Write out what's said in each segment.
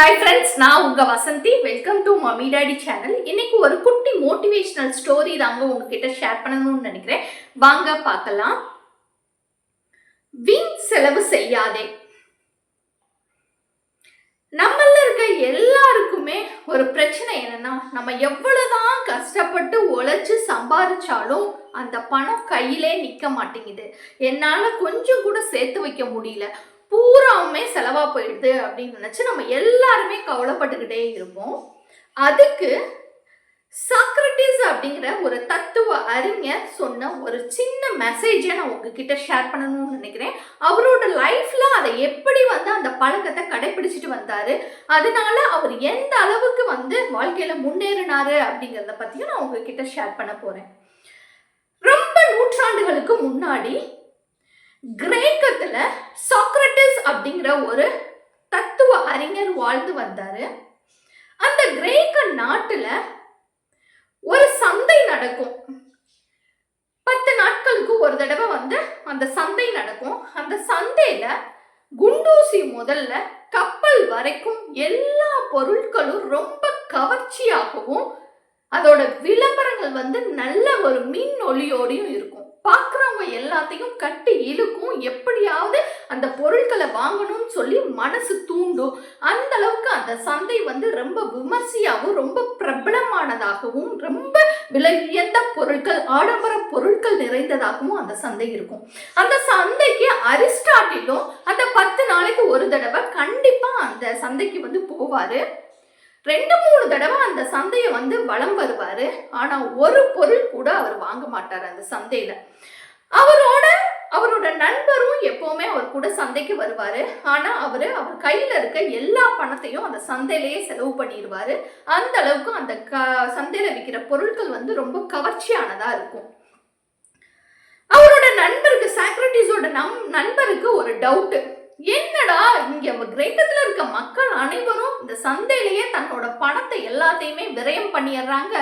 Hi friends நான் உங்க Vasanthi. Welcome to mummy daddy channel இன்னைக்கு ஒரு குட்டி மோட்டிவேஷனல் ஸ்டோரி தாங்க உங்ககிட்ட ஷேர் பண்ணணும்னு நினைக்கிறேன். வாங்க பார்க்கலாம். வீண் செலவு செய்யாதே. நம்மள இருக்க எல்லாருக்குமே ஒரு பிரச்சனை என்னன்னா நம்ம எவ்வளவுதான் கஷ்டப்பட்டு உழைச்சு சம்பாதிச்சாலும் அந்த பணம் கையிலே நிக்க மாட்டேங்குது. என்னால கொஞ்சம் கூட சேர்த்து வைக்க முடியல. பூராவுமே செலவா போயிடுது அப்படின்னு நினச்சி நம்ம எல்லாருமே கவலைப்பட்டுக்கிட்டே இருப்போம். அதுக்கு சாக்ரட்டிஸ் அப்படிங்கிற ஒரு தத்துவ அறிஞர் சொன்ன ஒரு சின்ன மெசேஜை நான் உங்ககிட்ட ஷேர் பண்ணணும்னு நினைக்கிறேன். அவரோட லைஃப்ல அதை எப்படி வந்து அந்த பழக்கத்தை கடைபிடிச்சிட்டு வந்தாரு? அதனால அவர் எந்த அளவுக்கு வந்து வாழ்க்கையில முன்னேறினாரு அப்படிங்கிறத பத்தியும் நான் உங்ககிட்ட ஷேர் பண்ண போறேன். ரொம்ப நூற்றாண்டுகளுக்கு முன்னாடி கிரேக்கத்தில் சாக்ரட்டிஸ் அப்படிங்கிற ஒரு தத்துவ அறிஞர் வாழ்ந்து வந்தார். அந்த கிரேக்க நாட்டில் ஒரு சந்தை நடக்கும். பத்து நாட்களுக்கு ஒரு தடவை வந்து அந்த சந்தை நடக்கும். அந்த சந்தையில குண்டூசி முதல்ல கப்பல் வரைக்கும் எல்லா பொருட்களும் ரொம்ப கவர்ச்சியாகவும் அதோட விளம்பரங்கள் வந்து நல்ல ஒரு மின் ஒளியோடையும் இருக்கும். பார்க்குறவங்க எல்லாத்தையும் கட்டி இழுக்கும். எப்படியாவது அந்த பொருட்களை வாங்கணும்னு சொல்லி மனசு தூண்டும். அந்த அளவுக்கு அந்த சந்தை வந்து ரொம்ப விமர்சையாகவும் ரொம்ப பிரபலமானதாகவும் ரொம்ப விலை உயர்ந்த பொருட்கள் ஆடம்பர பொருட்கள் நிறைந்ததாகவும் அந்த சந்தை இருக்கும். அந்த சந்தைக்கு அரிஸ்டாட்டிலும் அந்த பத்து நாளைக்கு ஒரு தடவை கண்டிப்பாக அந்த சந்தைக்கு வந்து போவார். ரெண்டு மூணு தடவை அந்த சந்தையை வந்து வலம் வருவார். ஆனால் ஒரு பொருள் கூட அவர் வாங்க மாட்டார் அந்த சந்தையில். அவரோட அவரோட நண்பரும் எப்போவுமே அவர் கூட சந்தைக்கு வருவார். ஆனால் அவர் அவர் கையில் இருக்க எல்லா பணத்தையும் அந்த சந்தையிலேயே செலவு பண்ணிடுவார் அந்த அளவுக்கு அந்த க சந்தையில் விற்கிற பொருட்கள் வந்து ரொம்ப கவர்ச்சியானதாக இருக்கும். அவரோட நண்பருக்கு சாக்ரட்டிஸோட நம் நண்பருக்கு ஒரு டவுட்டு என்னடா இங்க கிரேக்கத்துல இருக்க மக்கள் அனைவரும் இந்த சந்தையிலேயே தன்னோட பணத்தை எல்லாத்தையுமே விரயம் பண்ணிடுறாங்க.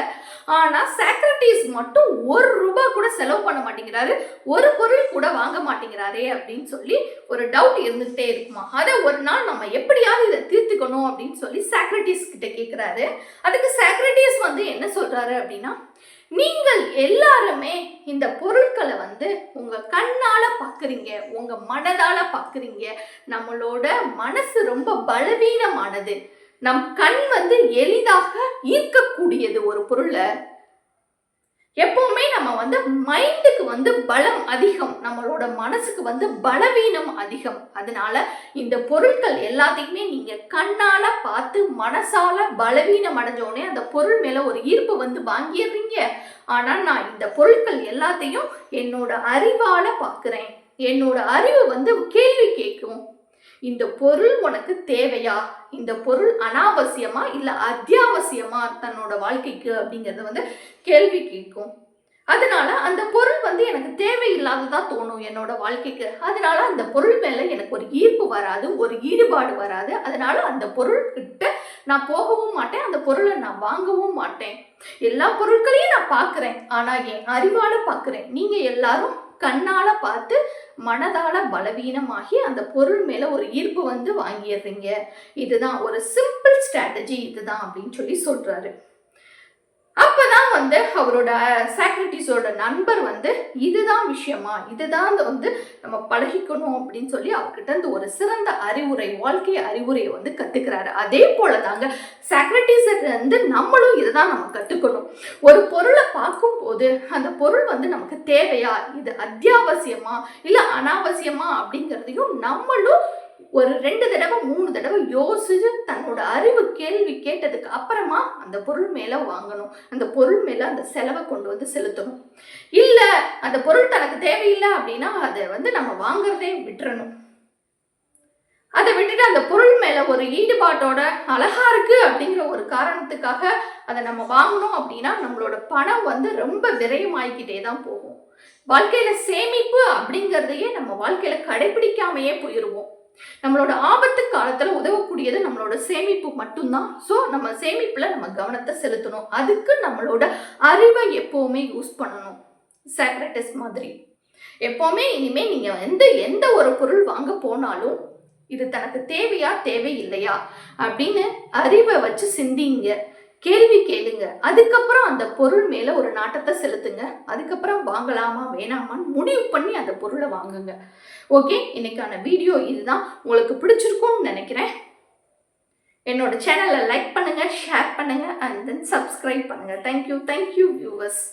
ஆனா சாக்ரட்டிஸ் மட்டும் ஒரு ரூபாய் கூட செலவு பண்ண மாட்டேங்கிறாரு. ஒரு பொருள் கூட வாங்க மாட்டேங்கிறாரே அப்படின்னு சொல்லி ஒரு டவுட் இருந்துகிட்டே இருக்குமா? அதை ஒரு நாள் நம்ம எப்படியாவது இதை தீர்த்துக்கணும் அப்படின்னு சொல்லி சாக்ரட்டிஸ் கிட்ட கேட்கிறாரு அதுக்கு சாக்ரட்டிஸ் வந்து என்ன சொல்றாரு அப்படின்னா நீங்கள் எல்லாருமே இந்த பொருட்களை வந்து உங்க கண்ணால பாக்குறீங்க உங்க மனதால பாக்குறீங்க. நம்மளோட மனசு ரொம்ப பலவீனமானது. நம் கண் வந்து எளிதாக ஈர்க்கக்கூடியது ஒரு பொருளை. எப்பவுமே நம்ம வந்து மைண்டுக்கு வந்து பலம் அதிகம் நம்மளோட மனசுக்கு வந்து பலவீனம் அதிகம். அதனால இந்த பொருட்கள் எல்லாத்தையுமே நீங்க கண்ணால பார்த்து மனசால பலவீனம் அடைஞ்சோடனே அந்த பொருள் மேல ஒரு ஈர்ப்பு வந்து வாங்கிடுறீங்க. ஆனா நான் இந்த பொருட்கள் எல்லாத்தையும் என்னோட அறிவால பார்க்குறேன். என்னோட அறிவு வந்து கேள்வி கேட்கும். இந்த பொருள் உனக்கு தேவையா? இந்த பொருள் அனாவசியமா இல்ல அத்தியாவசியமா? தன்னோட வாழ்க்கைக்கு அப்படிங்கறத வந்து கேள்வி கேட்கும். அதனால அந்த பொருள் வந்து எனக்கு தேவையில்லாததா தோணும் என்னோட வாழ்க்கைக்கு. அதனால அந்த பொருள் மேல எனக்கு ஒரு ஈர்ப்பு வராது ஒரு ஈடுபாடு வராது. அதனால அந்த பொருள் கிட்ட நான் போகவும் மாட்டேன் அந்த பொருளை நான் வாங்கவும் மாட்டேன். எல்லா பொருட்களையும் நான் பார்க்குறேன் ஆனா என் அறிவால பார்க்குறேன் நீங்க எல்லாரும் கண்ணால பார்த்து மனதால பலவீனமாகி அந்த பொருள் மேல ஒரு ஈர்ப்பு வந்து வாங்கிடுறீங்க. இதுதான் ஒரு சிம்பிள் ஸ்ட்ராட்டஜி இதுதான் அப்படின்னு சொல்லி சொல்றாரு. வந்து அவரோட சாக்ரட்டிஸோட நண்பர் வந்து இதுதான் விஷயமா? இதுதான் வந்து நம்ம பழகிக்கணும் அப்படின்னு சொல்லி அவர்கிட்ட இருந்து ஒரு சிறந்த அறிவுரை வாழ்க்கை அறிவுரையை வந்து கத்துக்கிறாரு. அதே போல தாங்க சாக்ரட்டிஸ் வந்து நம்மளும் இதுதான் நம்ம கத்துக்கணும். ஒரு பொருளை பார்க்கும்போது அந்த பொருள் வந்து நமக்கு தேவையா? இது அத்தியாவசியமா? இல்ல அனாவசியமா? அப்படிங்கிறதையும் நம்மளும் ஒரு ரெண்டு தடவை மூணு தடவை யோசிச்சு தன்னோட அறிவு கேள்வி கேட்டதுக்கு அப்புறமா அந்த பொருள் மேல வாங்கணும். அந்த பொருள் மேல அந்த செலவை கொண்டு வந்து செலுத்தணும். இல்ல அந்த பொருள் தனக்கு தேவையில்லை அப்படின்னா அதை வந்து நம்ம வாங்குறதே விட்டுறணும். அதை விட்டுட்டு அந்த பொருள் மேல ஒரு ஈடுபாட்டோட அழகா இருக்கு அப்படிங்கிற ஒரு காரணத்துக்காக அதை நம்ம வாங்கணும் அப்படின்னா நம்மளோட பணம் வந்து ரொம்ப விரயமாகிக்கிட்டே தான் போகும். வாழ்க்கையில சேமிப்பு அப்படிங்கிறதையே நம்ம வாழ்க்கையில கடைபிடிக்காமையே போயிடுவோம் நம்மளோட ஆபத்து காலத்துல உதவக்கூடியது நம்மளோட சேமிப்பு மட்டும்தான். ஸோ நம்ம சேமிப்புல நம்ம கவனத்தை செலுத்தணும். அதுக்கு நம்மளோட அறிவை எப்பவுமே யூஸ் பண்ணணும். சாக்ரட்டிஸ் மாதிரி. எப்பவுமே இனிமே நீங்க எந்த எந்த ஒரு பொருள் வாங்க போனாலும் இது தனக்கு தேவையா இல்லையா அப்படின்னு அறிவை வச்சு சிந்திங்க. கேள்வி கேளுங்க. அதுக்கப்புறம் அந்த பொருள் மேல ஒரு நாட்டத்தை செலுத்துங்க. அதுக்கப்புறம் வாங்கலாமா வேணாமான்னு முடிவு பண்ணி அந்த பொருளை வாங்குங்க. ஓகே? இன்னைக்கான வீடியோ இதுதான். உங்களுக்கு பிடிச்சிருக்கும்னு நினைக்கிறேன். என்னோட சேனலை லைக் பண்ணுங்க ஷேர் பண்ணுங்க அண்ட் தென் சப்ஸ்கிரைப் பண்ணுங்க. Thank you thank you viewers